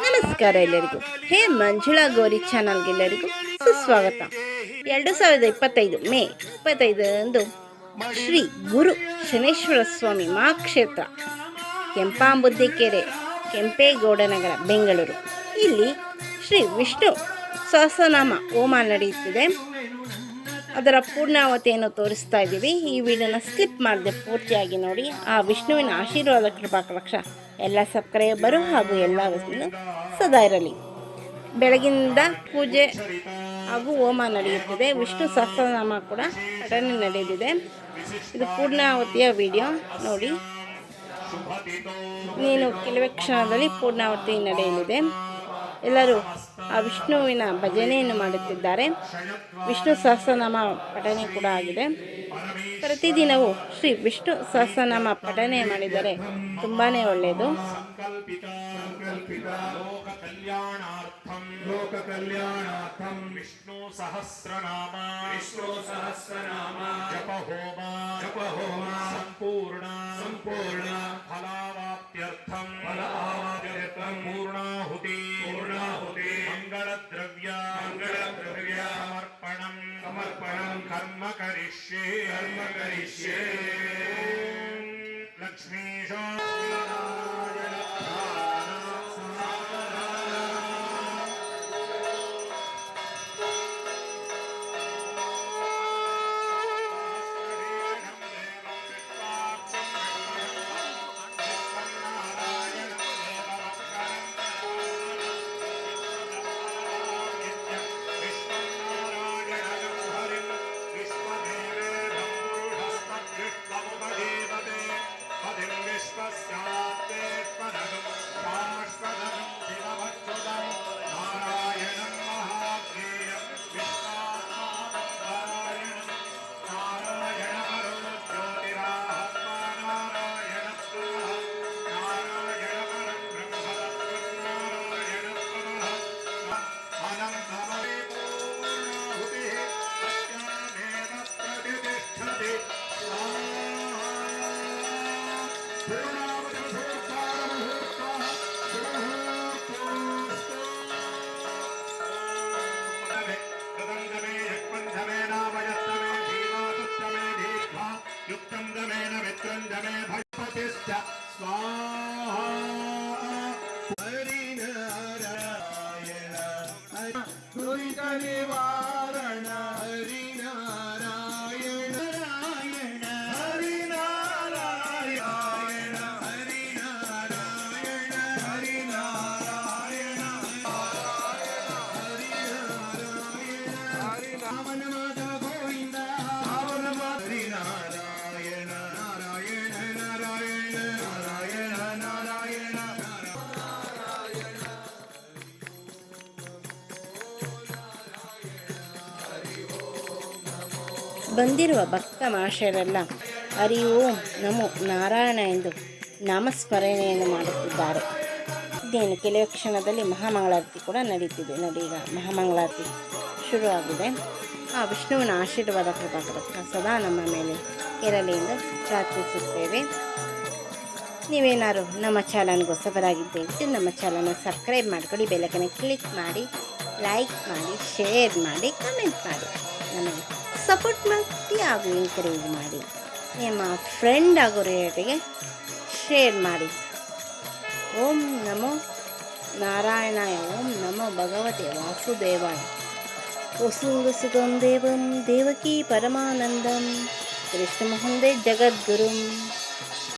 ನಮಸ್ಕಾರ ಎಲ್ಲರಿಗೂ. ಹೇ ಮಂಜುಳಾ ಗೌರಿ ಚಾನಲ್ಗೆ ಎಲ್ಲರಿಗೂ ಸುಸ್ವಾಗತ. ಎರಡು ಸಾವಿರದ ಇಪ್ಪತ್ತೈದು, ಮೇ ಇಪ್ಪತ್ತೈದರಂದು ಶ್ರೀ ಗುರು ಶನೇಶ್ವರ ಸ್ವಾಮಿ ಮಹಾಕ್ಷೇತ್ರ ಕೆಂಪಾಂಬುದ್ದಿಕೆರೆ ಕೆಂಪೇಗೌಡನಗರ, ಬೆಂಗಳೂರು. ಇಲ್ಲಿ ಶ್ರೀ ವಿಷ್ಣು ಸಹಸ್ರನಾಮ ಹೋಮ ನಡೆಯುತ್ತಿದೆ. ಅದರ ಪೂರ್ಣಾವತಿಯನ್ನು ತೋರಿಸ್ತಾ ಇದ್ದೀವಿ. ಈ ವಿಡಿಯೋನ ಸ್ಕಿಪ್ ಮಾಡದೆ ಪೂರ್ತಿಯಾಗಿ ನೋಡಿ. ಆ ವಿಷ್ಣುವಿನ ಆಶೀರ್ವಾದ, ಕೃಪಾ, ಕಟಾಕ್ಷ ಎಲ್ಲ ಸಬ್ಸ್ಕ್ರೈಬರು ಹಾಗೂ ಎಲ್ಲ ಸದಾ ಇರಲಿ. ಬೆಳಗಿನಿಂದ ಪೂಜೆ ಹಾಗೂ ಹೋಮ ನಡೆಯುತ್ತಿದೆ. ವಿಷ್ಣು ಸಹಸ್ರನಾಮ ಕೂಡ ಪಠನೆ ನಡೆದಿದೆ. ಇದು ಪೂರ್ಣಾವತಿಯ ವಿಡಿಯೋ. ನೋಡಿ. ನೀನು ಕೆಲವೇ ಕ್ಷಣದಲ್ಲಿ ಪೂರ್ಣಾವತಿ ನಡೆಯಲಿದೆ. ಎಲ್ಲರೂ ಆ ವಿಷ್ಣುವಿನ ಭಜನೆಯನ್ನು ಮಾಡುತ್ತಿದ್ದಾರೆ. ವಿಷ್ಣು ಸಹಸ್ರನಾಮ ಪಠನೆ ಕೂಡ ಆಗಿದೆ. ಪ್ರತಿದಿನವೂ ಶ್ರೀ ವಿಷ್ಣು ಸಹಸ್ರನಾಮ ಪಠನೆ ಮಾಡಿದರೆ ತುಂಬಾ ಒಳ್ಳೆಯದು. ವಿಷ್ಣು ಸಹಸ್ರನಾಮ. ಸಹಸ್ರನಾಮ. ಜಪ ಹೋಮ ಜಪ ಹೋಮ ಸಂಪೂರ್ಣ. ಸಂಪೂರ್ಣ. ಫಲಾವಾಪ್ತ್ಯರ್ಥಂ. समर्पणं कर्म करिष्ये कर्म करिष्ये लक्ष्मीश ಬಂದಿರುವ ಭಕ್ತ ಮಹಾಶಯರೆಲ್ಲ ಹರಿ ಓಂ ನಮೋ ನಾರಾಯಣ ಎಂದು ನಾಮಸ್ಮರಣೆಯನ್ನು ಮಾಡುತ್ತಿದ್ದಾರೆ. ಇದೇನು ಕೆಲವು ಕ್ಷಣದಲ್ಲಿ ಮಹಾಮಂಗಳಾರತಿ ಕೂಡ ನಡೀತಿದೆ. ನೋಡಿ ಈಗ ಮಹಾಮಂಗಳಾರತಿ ಶುರುವಾಗಿದೆ. ಆ ವಿಷ್ಣುವಿನ ಆಶೀರ್ವಾದ ಕೃಪಾಕರಕ್ಕ ಸದಾ ನಮ್ಮ ಮೇಲೆ ಇರಲಿ ಎಂದು ಪ್ರಾರ್ಥಿಸುತ್ತೇವೆ. ನೀವೇನಾದ್ರು ನಮ್ಮ ಚಾನಲ್ಗೆ ಹೊಸಬರಾಗಿದ್ದೇವೆ ನಮ್ಮ ಚಾನಲ್ನ ಸಬ್ಸ್ಕ್ರೈಬ್ ಮಾಡ್ಕೊಳ್ಳಿ ಬೆಲಕನ್ನು ಕ್ಲಿಕ್ ಮಾಡಿ, ಲೈಕ್ ಮಾಡಿ, ಶೇರ್ ಮಾಡಿ, ಕಮೆಂಟ್ ಮಾಡಿ. ನಮಗೆ ಸಪೋರ್ಟ್ ಮಾಡಿ ಹಾಗೂ ಎಂಕರೇಜ್ ಮಾಡಿ ನಿಮ್ಮ ಫ್ರೆಂಡ್ ಆಗೋರಿಗೆ ಶೇರ್ ಮಾಡಿ ಓಂ ನಮೋ ನಾರಾಯಣಾಯ ಓಂ ನಮೋ ಭಗವತೆ ವಾಸುದೇವಾಯ ವಸುಂಗಸುಗಂ ದೇವಂ ದೇವಕೀ ಪರಮಾನಂದಂ ಕೃಷ್ಣಮೋಹಂದೇ ಜಗದ್ಗುರುಂ